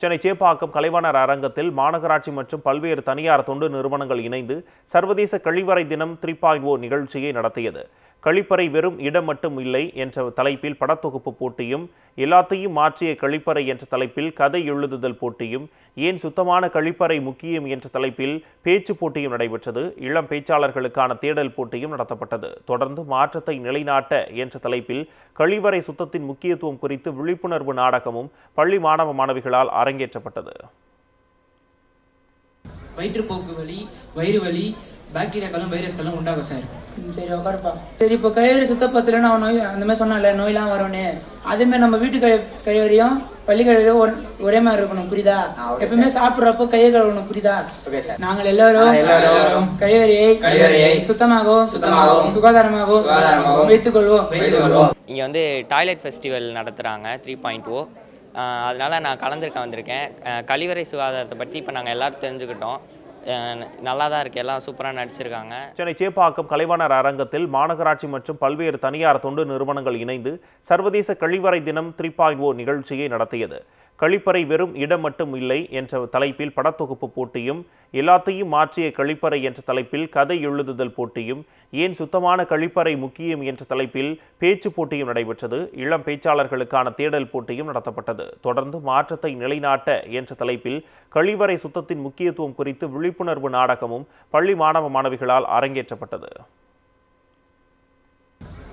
சென்னை சேப்பாக்கம் கலைவாணர் அரங்கத்தில் மாநகராட்சி மற்றும் பல்வேறு தனியார் தொண்டு நிறுவனங்கள் இணைந்து சர்வதேச கழிவறை தினம் த்ரீ பாயிண்ட் ஓ நிகழ்ச்சியை நடத்தியது. கழிப்பறை வெறும் இடம் மட்டும் இல்லை என்ற தலைப்பில் படத்தொகுப்பு போட்டியும் எல்லாத்தையும் மாற்றிய கழிப்பறை என்ற தலைப்பில் கதை எழுதுதல் போட்டியும் ஏன் சுத்தமான கழிப்பறை முக்கியம் என்ற தலைப்பில் பேச்சு போட்டியும் நடைபெற்றது. இளம் பேச்சாளர்களுக்கான தேடல் போட்டியும் நடத்தப்பட்டது. தொடர்ந்து மாற்றத்தை நிலைநாட்ட என்ற தலைப்பில் கழிவறை சுத்தத்தின் முக்கியத்துவம் குறித்து விழிப்புணர்வு நாடகமும் பள்ளி மாணவ மாணவிகளால் அரங்கேற்றப்பட்டது. வயிற்றுப்போக்கு வலி வயிறு வலி பாக்டீரியாக்களும் வைரஸ்களும் உண்டாகும் சார். சரி உட்காருப்பா. சரி இப்போ கழிவறை சுத்தப்பத்துல அவன் நோய் அந்த மாதிரி சொன்னால நோயெல்லாம் வரும்னு. அதே மாதிரி நம்ம வீட்டு கழி கழிவறையும் பள்ளி கழிவறையும் ஒரு- ஒரே மாதிரி இருக்கணும் புரியுதா? எப்பவுமே சாப்பிடுறப்போ கையை கழுவணும் புரியுதா? நாங்கள் எல்லாரும் கழிவறையை கழிவறையை சுத்தமாகவும் சுத்தமாகவும் சுகாதாரமாகவும் வைத்துக் கொள்வோம் இங்கே வந்து டாய்லெட் ஃபெஸ்டிவல் நடத்துகிறாங்க த்ரீ பாயிண்ட் ஓ. அதனால் நான் கலந்துருக்க வந்திருக்கேன். கழிவறை சுகாதாரத்தை பற்றி இப்போ நாங்கள் எல்லோரும் தெரிஞ்சுக்கிட்டோம். நல்லா தான் இருக்குது எல்லாம் சூப்பராக நடிச்சிருக்காங்க. சென்னை சேப்பாக்கம் கலைவாணர் அரங்கத்தில் மாநகராட்சி மற்றும் பல்வேறு தனியார் தொண்டு நிறுவனங்கள் இணைந்து சர்வதேச கழிவறை தினம் த்ரீ பாயிண்ட் ஓ நிகழ்ச்சியை நடத்தியது. கழிப்பறை வெறும் இடம் மட்டும் இல்லை என்ற தலைப்பில் படத்தொகுப்பு போட்டியும் எல்லாத்தையும் மாற்றிய கழிப்பறை என்ற தலைப்பில் கதை எழுதுதல் போட்டியும் ஏன் சுத்தமான கழிப்பறை முக்கியம் என்ற தலைப்பில் பேச்சு போட்டியும் நடைபெற்றது. இளம் பேச்சாளர்களுக்கான தேடல் போட்டியும் நடத்தப்பட்டது. தொடர்ந்து மாற்றத்தை நிலைநாட்ட என்ற தலைப்பில் கழிவறை சுத்தத்தின் முக்கியத்துவம் குறித்து விழிப்புணர்வு நாடகமும் பள்ளி மாணவ மாணவிகளால் அரங்கேற்றப்பட்டது.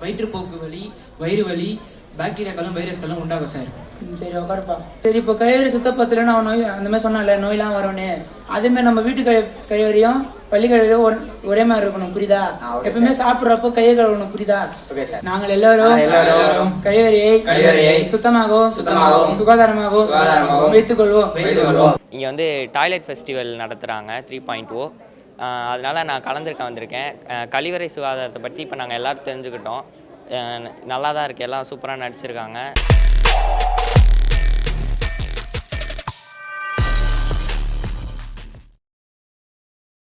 வயிற்றுப்போக்கு வலி வயிறு வலி பாக்டீரியாக்களும் வைரஸ்களும் உண்டாகும் சார். சரி உட்காருப்பா. சரி இப்போ கழிவறை சுத்தப்பத்துல அவன் நோய் அந்த மாதிரி சொன்னால நோயெல்லாம் வரும்னு. அதே மாதிரி நம்ம வீட்டு கழி கழிவறையும் பள்ளி கழிவறையும் ஒரு- மாதிரி இருக்கணும் புரியுதா? எப்பவுமே சாப்பிடுறப்போ கையை கழுவணும் புரியுதா? நாங்கள் எல்லாரும் கழிவறையை கழிவறையை சுத்தமாகவும் சுத்தமாகவும் சுகாதாரமாகவும் சுகாதாரமாகவும் வைத்துக் கொள்வோம் இங்கே வந்து டாய்லெட் ஃபெஸ்டிவல் நடத்துகிறாங்க த்ரீ பாயிண்ட் ஓ. அதனால் நான் கலந்துருக்க வந்திருக்கேன். அஹ் கழிவறை சுகாதாரத்தை பற்றி இப்போ நாங்கள் எல்லோரும் தெரிஞ்சுக்கிட்டோம். அஹ் நல்லா தான் இருக்குது எல்லாம் சூப்பராக நடிச்சிருக்காங்க.